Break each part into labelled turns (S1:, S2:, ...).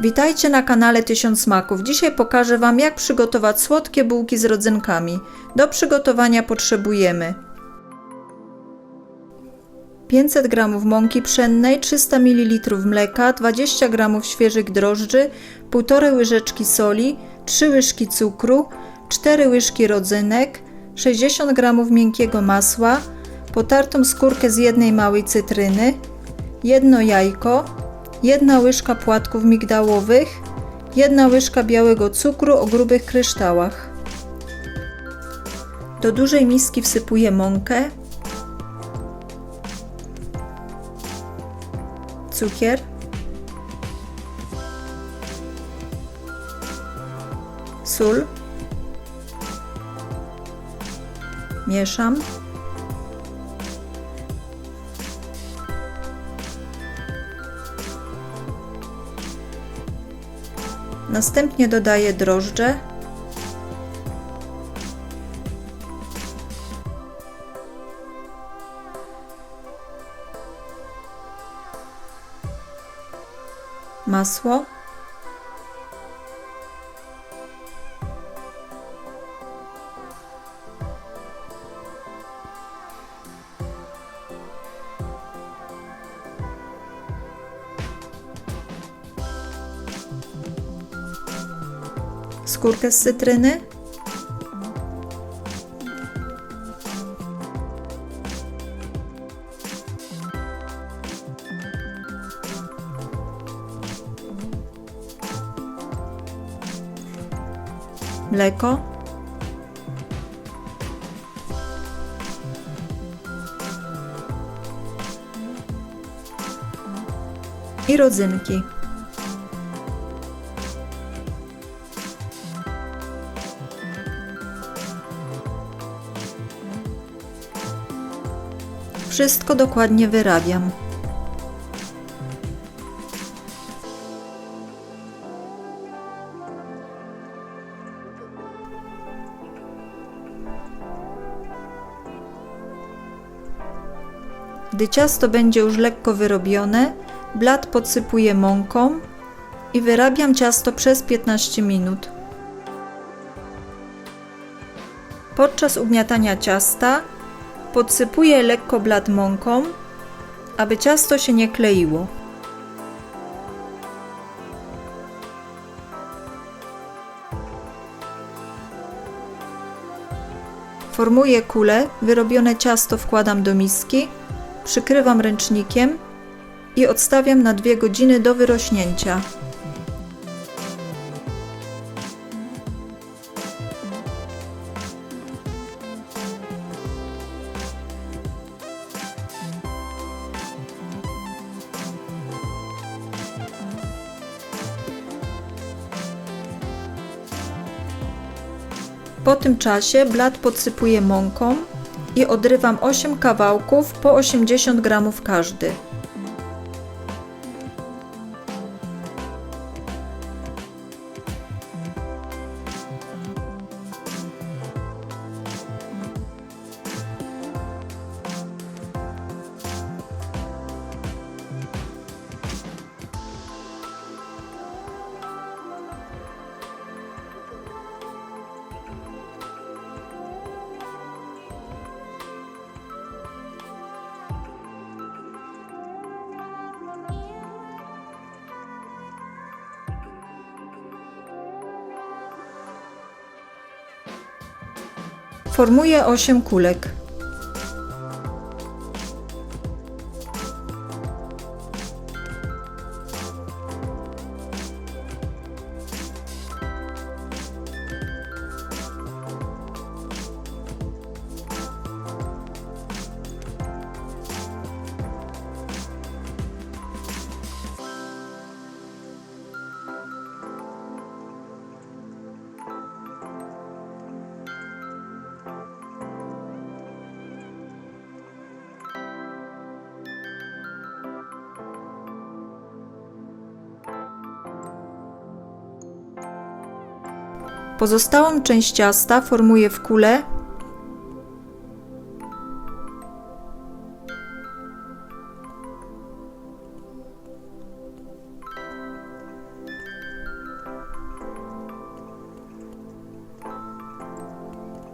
S1: Witajcie na kanale Tysiąc Smaków. Dzisiaj pokażę Wam, jak przygotować słodkie bułki z rodzynkami. Do przygotowania potrzebujemy 500 g mąki pszennej, 300 ml mleka, 20 g świeżych drożdży, 1,5 łyżeczki soli, 3 łyżki cukru, 4 łyżki rodzynek, 60 g miękkiego masła, potartą skórkę z jednej małej cytryny, jedno jajko, jedna łyżka płatków migdałowych, jedna łyżka białego cukru o grubych kryształach. Do dużej miski wsypuję mąkę, cukier, sól, mieszam. Następnie dodaję drożdże. Masło. Skórkę z cytryny, mleko, i rodzynki. Wszystko dokładnie wyrabiam. Gdy ciasto będzie już lekko wyrobione, blat podsypuję mąką i wyrabiam ciasto przez 15 minut. Podczas ugniatania ciasta Podsypuję lekko blat mąką, aby ciasto się nie kleiło. Formuję kulę, wyrobione ciasto wkładam do miski, przykrywam ręcznikiem i odstawiam na 2 godziny do wyrośnięcia. Po tym czasie blat podsypuję mąką i odrywam 8 kawałków po 80 g każdy. Formuję 8 kulek. Pozostałą część ciasta formuję w kulę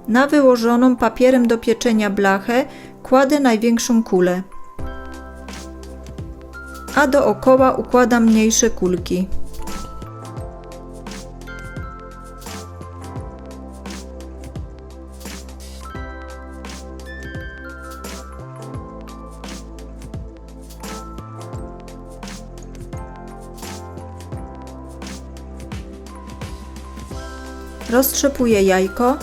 S1: Na wyłożoną papierem do pieczenia blachę kładę największą kulę, a dookoła układam mniejsze kulki. Roztrzepuję jajko.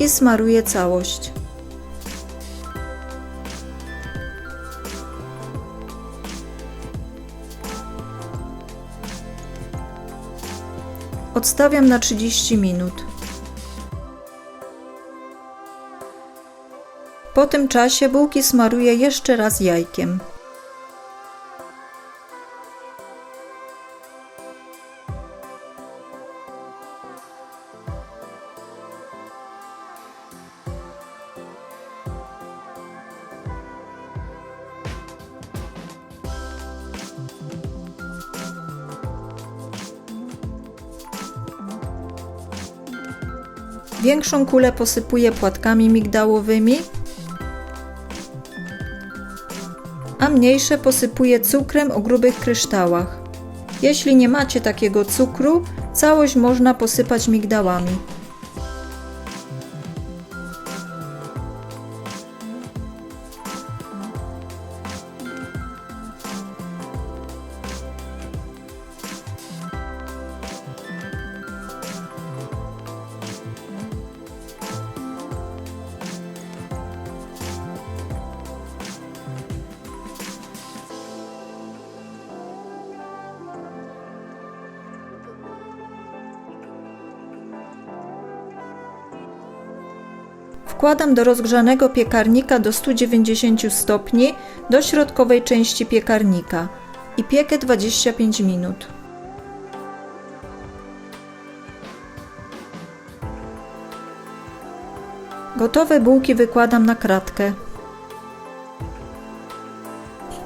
S1: I smaruję całość. Odstawiam na 30 minut. Po tym czasie bułki smaruję jeszcze raz jajkiem. Większą kulę posypuję płatkami migdałowymi, a mniejsze posypuję cukrem o grubych kryształach. Jeśli nie macie takiego cukru, całość można posypać migdałami. Wkładam do rozgrzanego piekarnika do 190 stopni do środkowej części piekarnika i piekę 25 minut. Gotowe bułki wykładam na kratkę.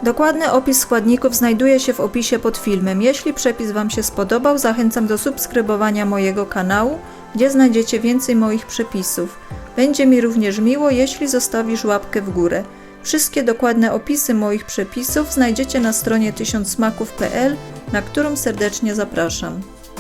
S1: Dokładny opis składników znajduje się w opisie pod filmem. Jeśli przepis Wam się spodobał, zachęcam do subskrybowania mojego kanału, gdzie znajdziecie więcej moich przepisów. Będzie mi również miło, jeśli zostawisz łapkę w górę. Wszystkie dokładne opisy moich przepisów znajdziecie na stronie 1000smaków.pl, na którą serdecznie zapraszam.